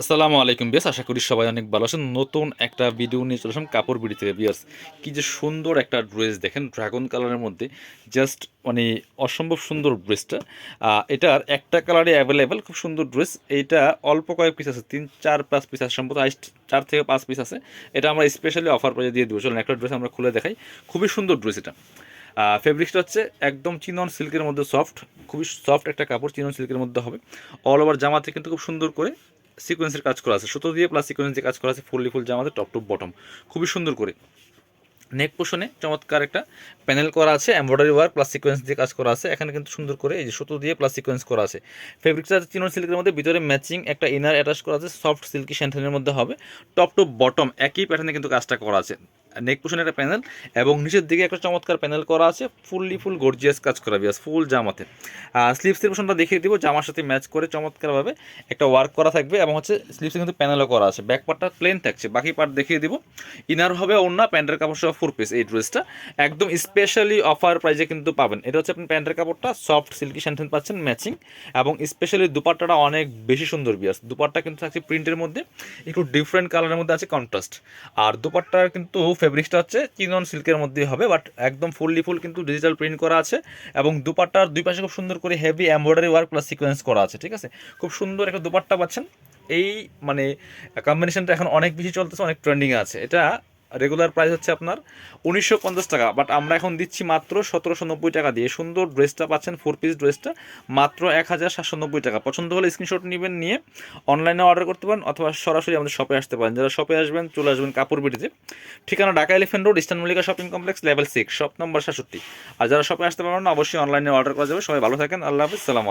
আসসালামু আলাইকুম বেশ আশা করি সবাই অনেক ভালো আছেন। নতুন একটা ভিডিও নিয়ে চলে আসলাম কাপড় বিড়ি থেকে বিয়ার্স কি যে সুন্দর একটা ড্রেস দেখেন ড্রাগন কালারের মধ্যে। জাস্ট মানে অসম্ভব সুন্দর ড্রেসটা এটার একটা কালারে অ্যাভেলেবেল খুব সুন্দর ড্রেস এইটা অল্প কয়েক পিস আছে, তিন, চার, পাঁচ পিস আছে, সম্ভবত হাইস্ট চার থেকে পাঁচ পিস আছে। এটা আমরা স্পেশালি অফার প্রাইজে দিয়ে দেবো। চলুন একটা ড্রেস আমরা খুলে দেখাই। খুবই সুন্দর ড্রেস এটা। ফেব্রিক্সটা হচ্ছে একদম চিনন সিল্কের মধ্যে সফট খুবই সফট একটা কাপড়, চিনন সিল্কের মধ্যে হবে। অল ওভার জামাতে কিন্তু খুব সুন্দর করে সিকোয়েন্সের কাজ করা আছে। সুতো দিয়ে প্লাস সিকোয়েন্স দিয়ে কাজ করা আছে, ফুললি ফুল জামাতে টপ টু বটম খুবই সুন্দর করে। নেক পোশনে চমৎকার একটা প্যানেল করা আছে এমব্রয়ডারি ওয়ার্ক প্লাস সিকোয়েন্স দিয়ে কাজ করা আছে। এখানে কিন্তু সুন্দর করে এই যে সুতো দিয়ে প্লাস সিকোয়েন্স করা আছে। ফেব্রিকটা চিনন সিল্কের মধ্যে, ভিতরে ম্যাচিং একটা ইনার অ্যাটাচ করা আছে সফট সিল্কি স্যান্টেনের মধ্যে হবে টপ টু বটম একই প্যাটার্নে কিন্তু কাজটা করা আছে। নেক পোষণে একটা প্যানেল এবং নিচের দিকে একটা চমৎকার প্যানেল করা আছে ফুললি ফুল গর্জিয়াস কাজ করা বিয়াস ফুল জামাতে। স্লিভসের পোষণটা দেখিয়ে দিব, জামার সাথে ম্যাচ করে চমৎকারভাবে একটা ওয়ার্ক করা থাকবে এবং হচ্ছে স্লিভসে কিন্তু প্যানেলও করা আছে। ব্যাক পার্টটা প্লেন থাকছে, বাকি পার্ট দেখিয়ে দিব। ইনার হবে অন্য প্যান্টের কাপড় সহ ফোর পিস এই ড্রেসটা একদম স্পেশালি অফার প্রাইজে কিন্তু পাবেন। এটা হচ্ছে আপনি প্যান্টের কাপড়টা সফট সিল্কি স্যান্টেন পাচ্ছেন ম্যাচিং এবং স্পেশালি দুপাট্টাটা অনেক বেশি সুন্দর বিয়াস দুপাট্টা কিন্তু থাকছে প্রিন্টের মধ্যে, একটু ডিফারেন্ট কালারের মধ্যে আছে কন্ট্রাস্ট আর দুপাট্টার কিন্তু ফেব্রিক্সটা হচ্ছে চিনন সিল্কের মধ্যেই হবে বাট একদম ফুললি ফুল কিন্তু ডিজিটাল প্রিন্ট করা আছে এবং দুপাট্টার দুই পাশে খুব সুন্দর করে heavy embroidery work plus sequence করা আছে, ঠিক আছে? খুব সুন্দর একটা দুপাট্টা পাচ্ছেন। এই মানে কম্বিনেশনটা এখন অনেক বেশি চলতেছে, অনেক ট্রেন্ডিংয়ে আছে। এটা রেগুলার প্রাইস হচ্ছে আপনার উনিশশো পঞ্চাশ টাকা বাট আমরা এখন দিচ্ছি মাত্র সতেরোশো নব্বই টাকা দিয়ে। সুন্দর ড্রেসটা পাচ্ছেন ফোর পিস ড্রেসটা মাত্র এক হাজার সাতশো নব্বই টাকা। পছন্দ হলে স্ক্রিনশট নেবেন, নিয়ে অনলাইনে অর্ডার করতে পারেন, অথবা সরাসরি আমাদের শপে আসতে পারেন। যারা শপে আসবেন, চলে আসবেন কাপড় বিটিতে ঠিকানা Dhaka elephant road eastern Mallika shopping complex level six shop number সাতষট্টি। আর যারা শপে আসতে পারবেন অবশ্যই অনলাইনে অর্ডার করা যাবে। সবাই ভালো থাকেন, আল্লাহ হাফিজ, সালামু